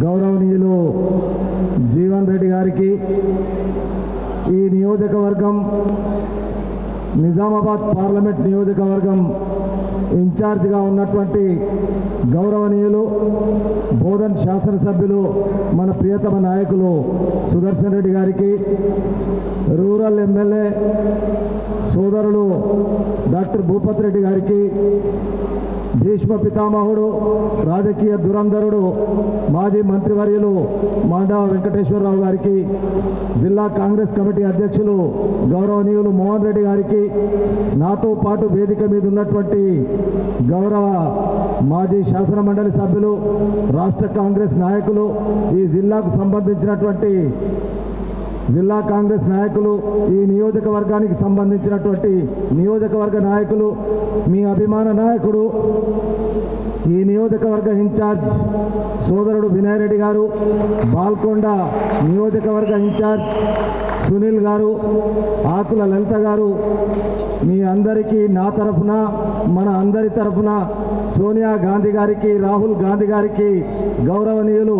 గౌరవనీయులు జీవన్ రెడ్డి గారికి ఈ నియోజకవర్గం నిజామాబాద్ పార్లమెంట్ నియోజకవర్గం ఇన్ఛార్జిగా ఉన్నటువంటి గౌరవనీయులు బోధన్ శాసనసభ్యులు మన ప్రియతమ నాయకులు సుదర్శన్ రెడ్డి గారికి రూరల్ ఎమ్మెల్యే సోదరులు డాక్టర్ భూపత్ రెడ్డి గారికి భీష్మ పితామహుడు రాజకీయ దురంధరుడు మాజీ మంత్రివర్యులు మాండవ వెంకటేశ్వరరావు గారికి జిల్లా కాంగ్రెస్ కమిటీ అధ్యక్షులు గౌరవనీయులు మోహన్ రెడ్డి గారికి నాతో పాటు వేదిక మీద ఉన్నటువంటి గౌరవ మాజీ శాసన మండలి సభ్యులు రాష్ట్ర కాంగ్రెస్ నాయకులు ఈ జిల్లాకు సంబంధించినటువంటి జిల్లా కాంగ్రెస్ నాయకులు ఈ నియోజకవర్గానికి సంబంధించినటువంటి నియోజకవర్గ నాయకులు మీ అభిమాన నాయకుడు ఈ నియోజకవర్గ ఇన్ఛార్జ్ సోదరుడు వినయ్ రెడ్డి గారు బాల్కొండ నియోజకవర్గ ఇన్ఛార్జ్ సునీల్ గారు ఆకుల లలిత గారు మీ అందరికీ నా తరఫున మన అందరి తరఫున సోనియా గాంధీ గారికి రాహుల్ గాంధీ గారికి గౌరవనీయులు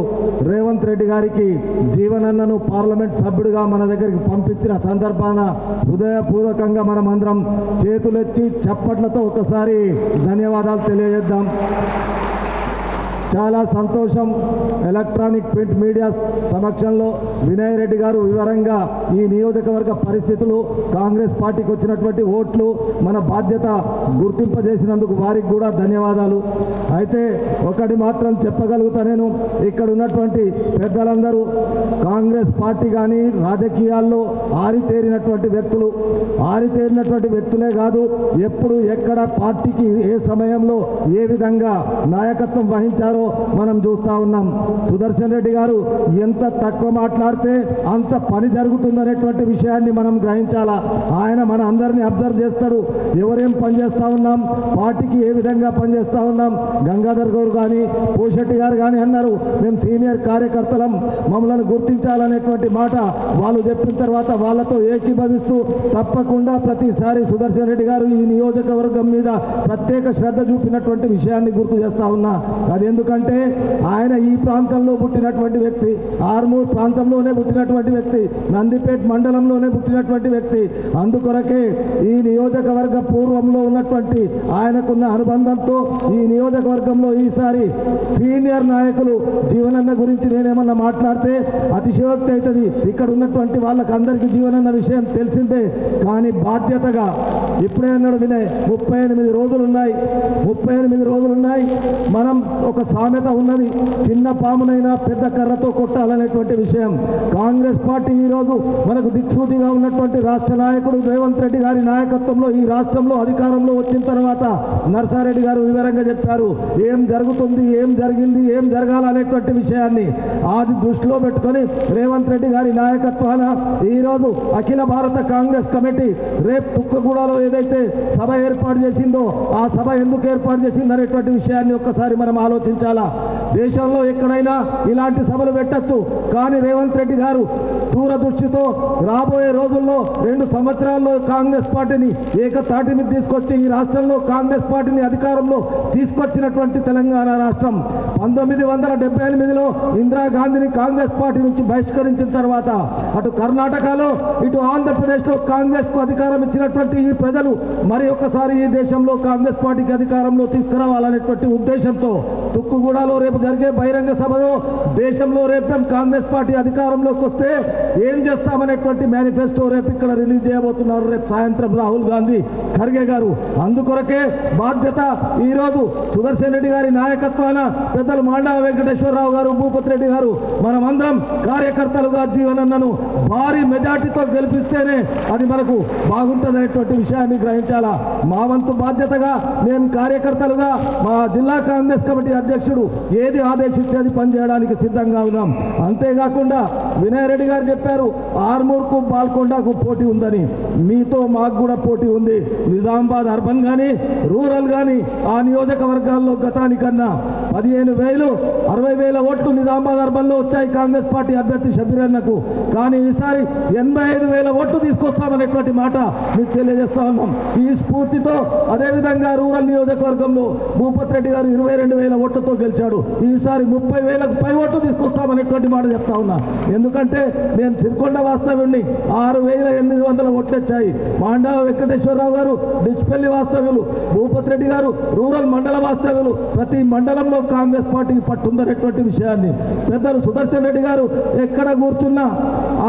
రేవంత్ రెడ్డి గారికి జీవనన్నను పార్లమెంట్ సభ్యుడిగా మన దగ్గరికి పంపించిన సందర్భాన హృదయపూర్వకంగా మనం అందరం చేతులెత్తి చప్పట్లతో ఒకసారి ధన్యవాదాలు తెలియజేద్దాం. చాలా సంతోషం ఎలక్ట్రానిక్ ప్రింట్ మీడియా సమక్షంలో వినయ్ రెడ్డి గారు వివరంగా ఈ నియోజకవర్గ పరిస్థితులు కాంగ్రెస్ పార్టీకి వచ్చినటువంటి ఓట్లు మన బాధ్యత గుర్తింపజేసినందుకు వారికి కూడా ధన్యవాదాలు. అయితే ఒకటి మాత్రం చెప్పగలుగుతా నేను ఇక్కడ ఉన్నటువంటి పెద్దలందరూ కాంగ్రెస్ పార్టీ కానీ రాజకీయాల్లో ఆరితేరినటువంటి వ్యక్తులు. ఆరితేరినటువంటి వ్యక్తులే కాదు ఎప్పుడు ఎక్కడ పార్టీకి ఏ సమయంలో ఏ విధంగా నాయకత్వం వహించారు మనం చూస్తూ ఉన్నాం. సుదర్శన్ రెడ్డి గారు ఎంత తక్కువ మాట్లాడితే అంత పని జరుగుతుందనేటువంటి విషయాన్ని మనం గ్రహించాలా? ఆయన మన అందరినీ అబ్జర్వ్ చేస్తాడు. ఎవరేం పనిచేస్తూ ఉన్నాం? పార్టీకి ఏ విధంగా పనిచేస్తూ ఉన్నాం? గంగాధర్ గౌరు కానీ పోషెట్టి గారు కానీ అన్నారు. మేము సీనియర్ కార్యకర్తలం. మమ్మల్ని గుర్తించాలనేటువంటి మాట వాళ్ళు చెప్పిన తర్వాత వాళ్ళతో ఏకీభవిస్తూ తప్పకుండా ప్రతిసారి సుదర్శన్ రెడ్డి గారు ఈ నియోజకవర్గం మీద ప్రత్యేక శ్రద్ధ చూపినటువంటి విషయాన్ని గుర్తు చేస్తా ఉన్నా. అది ఎందుకు ఎందుకంటే ఆయన ఈ ప్రాంతంలో పుట్టినటువంటి వ్యక్తి ఆర్మూర్ ప్రాంతంలోనే పుట్టినటువంటి వ్యక్తి నందిపేట్ మండలంలోనే పుట్టినటువంటి వ్యక్తి. అందుకొరకే ఈ నియోజకవర్గ పూర్వంలో ఉన్నటువంటి ఆయనకున్న అనుబంధంతో ఈ నియోజకవర్గంలో ఈసారి సీనియర్ నాయకులు జీవనన్న గురించి నేనేమన్నా మాట్లాడితే అతిశయోక్తి అవుతుంది. ఇక్కడ ఉన్నటువంటి వాళ్ళకి అందరికీ జీవనన్న విషయం తెలిసిందే. కానీ బాధ్యతగా ఇప్పుడే అన్నాడు వినయ్ ముప్పై ఎనిమిది రోజులు ఉన్నాయి ముప్పై ఎనిమిది రోజులు ఉన్నాయి మనం ఒక సామెత ఉన్నది. చిన్న పామునైనా పెద్ద కర్రతో కొట్టాలనేటువంటి విషయం కాంగ్రెస్ పార్టీ ఈరోజు మనకు దిక్సూచిగా ఉన్నటువంటి రాష్ట్ర నాయకుడు రేవంత్ రెడ్డి గారి నాయకత్వంలో ఈ రాష్ట్రంలో అధికారంలో వచ్చిన తర్వాత నర్సారెడ్డి గారు వివరంగా చెప్పారు. ఏం జరుగుతుంది ఏం జరిగింది ఏం జరగాలనేటువంటి విషయాన్ని అది దృష్టిలో పెట్టుకొని రేవంత్ రెడ్డి గారి నాయకత్వాన ఈరోజు అఖిల భారత కాంగ్రెస్ కమిటీ రేపు తుక్కగూడలో ఏదైతే సభ ఏర్పాటు చేసిందో ఆ సభ ఎందుకు ఏర్పాటు చేసింది అనేటువంటి విషయాన్ని ఒక్కసారి మనం ఆలోచించాలి. దేశంలో ఎక్కడైనా ఇలాంటి సభలు పెట్టచ్చు. కానీ రేవంత్ రెడ్డి గారు దూరదృష్టితో రాబోయే రోజుల్లో రెండు సంవత్సరాల్లో కాంగ్రెస్ పార్టీని ఏకతాటి మీద తీసుకొచ్చి ఈ రాష్ట్రంలో కాంగ్రెస్ పార్టీని అధికారంలో తీసుకొచ్చినటువంటి తెలంగాణ రాష్ట్రం పంతొమ్మిది వందల డెబ్బై ఎనిమిదిలో ఇందిరాగాంధీని కాంగ్రెస్ పార్టీ నుంచి బహిష్కరించిన తర్వాత అటు కర్ణాటకలో ఇటు ఆంధ్రప్రదేశ్లో కాంగ్రెస్కు అధికారం ఇచ్చినటువంటి ఈ ప్రజలు మరి ఒక్కసారి ఈ దేశంలో కాంగ్రెస్ పార్టీకి అధికారంలో తీసుకురావాలనేటువంటి ఉద్దేశంతో తుక్కుగూడలో రేపు జరిగే బహిరంగ సభలో దేశంలో రేపు కాంగ్రెస్ పార్టీ అధికారంలోకి వస్తే ఏం చేస్తామనేటువంటి మేనిఫెస్టో రేపు ఇక్కడ రిలీజ్ చేయబోతున్నారు రేపు సాయంత్రం రాహుల్ గాంధీ ఖర్గే గారు. అందుకొరకే బాధ్యత ఈరోజు సుదర్శన్ రెడ్డి గారి నాయకత్వాన పెద్దలు మాండా వెంకటేశ్వరరావు గారు భూపతి రెడ్డి గారు మనమందరం కార్యకర్తలుగా జీవనన్నను భారీ మెజార్టీతో గెలిపిస్తేనే అది మనకు బాగుంటుందనేటువంటి విషయాన్ని గ్రహించాలా? మా వంతు బాధ్యతగా మేము కార్యకర్తలుగా మా జిల్లా కాంగ్రెస్ కమిటీ అధ్యక్షుడు ఏది ఆదేశిస్తే అది పనిచేయడానికి సిద్ధంగా ఉన్నాం. అంతేకాకుండా వినయ్ రెడ్డి గారు చెప్పారు ఆర్మూర్కు బాల్కొండకు పోటీ ఉందని. మీతో మాకు కూడా పోటీ ఉంది. నిజామాబాద్ అర్బన్ కానీ రూరల్ కానీ ఆ నియోజకవర్గాల్లో గతానికన్నా పదిహేను వేలు అరవై వేల ఓట్లు నిజామాబాద్ అర్బన్లో వచ్చాయి కాంగ్రెస్ పార్టీ అభ్యర్థి షబీరన్నకు. కానీ ఈసారి ఎనభై ఐదు వేల ఓట్లు తీసుకొస్తామనేటువంటి మాట మీకు తెలియజేస్తా ఉన్నాం. ఈ స్ఫూర్తితో అదేవిధంగా రూరల్ నియోజకవర్గంలో భూపత్ రెడ్డి గారు ఇరవై రెండు వేల ఓట్లతో గెలిచాడు. ఈసారి ముప్పై వేలకు పై ఓట్లు తీసుకొస్తామనేటువంటి మాట చెప్తా ఉన్నా. ఎందుకంటే నేను సిరికొండ వాస్తవ్యుడిని ఆరు వేల ఎనిమిది వందల ఓట్లు వచ్చాయి మాండా వెంకటేశ్వరరావు గారు డిచ్పల్లి వాస్తవ్యులు భూపతి రెడ్డి గారు రూరల్ మండల వాస్తవ్యులు ప్రతి మండలంలో కాంగ్రెస్ పార్టీకి పట్టుందనేటువంటి విషయాన్ని. పెద్దలు సుదర్శన్ రెడ్డి గారు ఎక్కడ కూర్చున్నా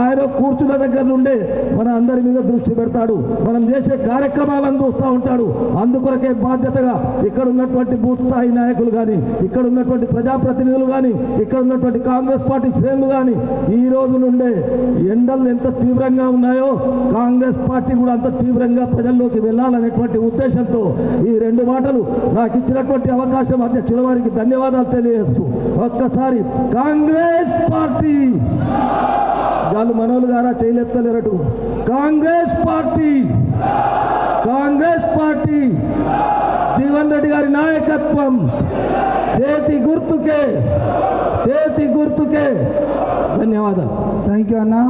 ఆయన కూర్చున్న దగ్గర నుండే మన అందరి మీద దృష్టి పెడతాడు. మనం చేసే కార్యక్రమాలను చూస్తూ ఉంటాడు. అందుకొరకే బాధ్యతగా ఇక్కడ ఉన్నటువంటి బూత్ స్థాయి నాయకులు కానీ ఇక్కడ ఉన్నటువంటి ప్రజాప్రతినిధులు కానీ ఇక్కడ ఉన్నటువంటి కాంగ్రెస్ పార్టీ శ్రేణులు కానీ ఈ రోజు నుండే ఎండలు ఎంత తీవ్రంగా ఉన్నాయో కాంగ్రెస్ పార్టీ కూడా అంత తీవ్రంగా ప్రజల్లోకి వెళ్ళాలనేటువంటి ఉద్దేశంతో ఈ రెండు మాటలు నాకు ఇచ్చినటువంటి అవకాశం అధ్యక్షుల వారికి ధన్యవాదాలు తెలియజేస్తూ ఒక్కసారి కాంగ్రెస్ పార్టీ! వాళ్ళు మనోలు గారా చేయలేత్తలేరటు. కాంగ్రెస్ పార్టీ! కాంగ్రెస్ పార్టీ! జీవన్ రెడ్డి గారి నాయకత్వం. చేతి గుర్తుకే చేతి గుర్తుకే. ధన్యవాదాలు. థ్యాంక్ యూ అన్నా.